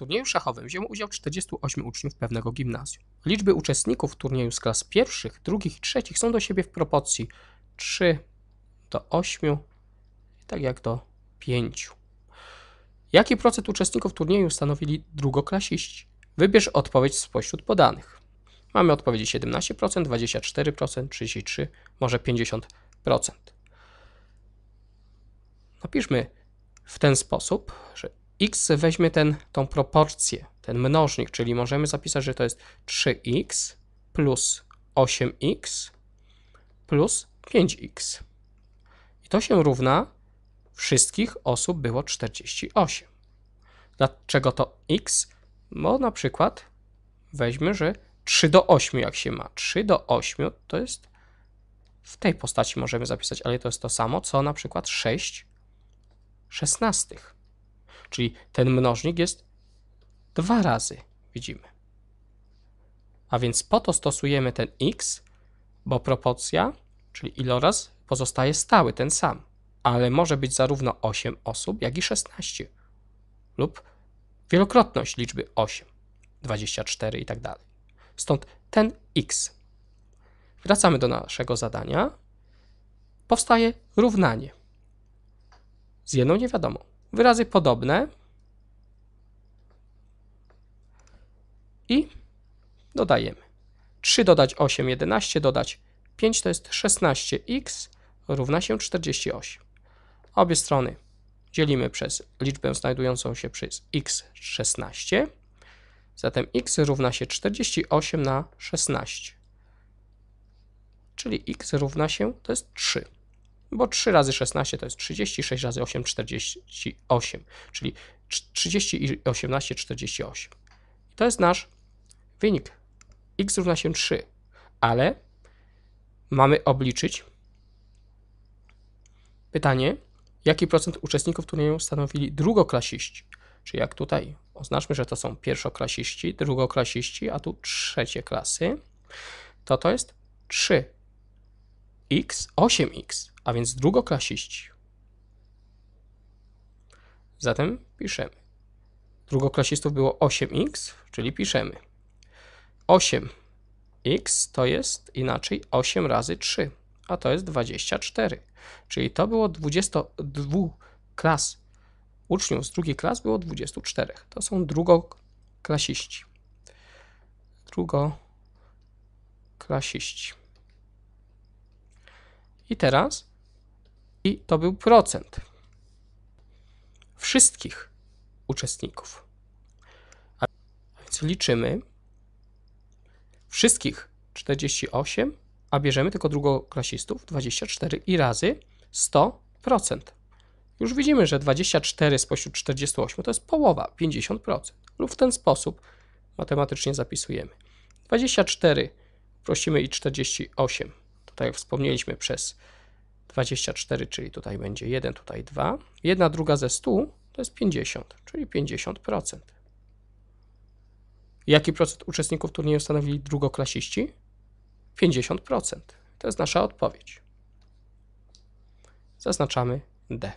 turnieju szachowym wzięło udział 48 uczniów pewnego gimnazjum. Liczby uczestników turnieju z klas pierwszych, drugich i trzecich są do siebie w proporcji 3 do 8, tak jak do 5. Jaki procent uczestników turnieju stanowili drugoklasiści? Wybierz odpowiedź spośród podanych. Mamy odpowiedzi 17%, 24%, 33%, może 50%. Napiszmy w ten sposób, że x weźmie ten, tą proporcję, ten mnożnik, czyli możemy zapisać, że to jest 3x plus 8x plus 5x. I to się równa wszystkich osób było 48. Dlaczego to x? Bo na przykład weźmy, że 3 do 8 jak się ma. 3 do 8 to jest w tej postaci możemy zapisać, ale to jest to samo, co na przykład 6 szesnastych. Czyli ten mnożnik jest dwa razy, widzimy. A więc po to stosujemy ten x, bo proporcja, czyli iloraz, pozostaje stały, ten sam. Ale może być zarówno 8 osób, jak i 16. Lub wielokrotność liczby 8, 24 i tak dalej. Stąd ten x. Wracamy do naszego zadania. Powstaje równanie z jedną niewiadomą. Wyrazy podobne i dodajemy. 3 dodać 8, 11, dodać 5 to jest 16x równa się 48. Obie strony dzielimy przez liczbę znajdującą się przez x 16. Zatem x równa się 48 na 16. Czyli x równa się, to jest 3 bo 3 razy 16 to jest 30, 6 razy 8 48, czyli 30 i 18 48. I to jest nasz wynik. x równa się 3, ale mamy obliczyć pytanie, jaki procent uczestników turnieju stanowili drugoklasiści. Czyli jak tutaj oznaczmy, że to są pierwszoklasiści, drugoklasiści, a tu trzecie klasy, to to jest 3 x, 8x, a więc drugoklasiści. Zatem piszemy. Drugoklasistów było 8x, czyli piszemy. 8x to jest inaczej 8 razy 3, a to jest 24. Czyli to było 22 klas. Uczniów z drugiej klas było 24. To są drugoklasiści. Drugoklasiści. I teraz, i to był procent wszystkich uczestników. A więc liczymy wszystkich 48, a bierzemy tylko drugoklasistów 24 i razy 100%. Już widzimy, że 24 spośród 48 to jest połowa, 50%. Lub w ten sposób matematycznie zapisujemy. 24 prosimy i 48 tak jak wspomnieliśmy, przez 24, czyli tutaj będzie 1, tutaj 2. Jedna druga ze 100 to jest 50, czyli 50%. Jaki procent uczestników turnieju stanowili drugoklasiści? 50%. To jest nasza odpowiedź. Zaznaczamy D.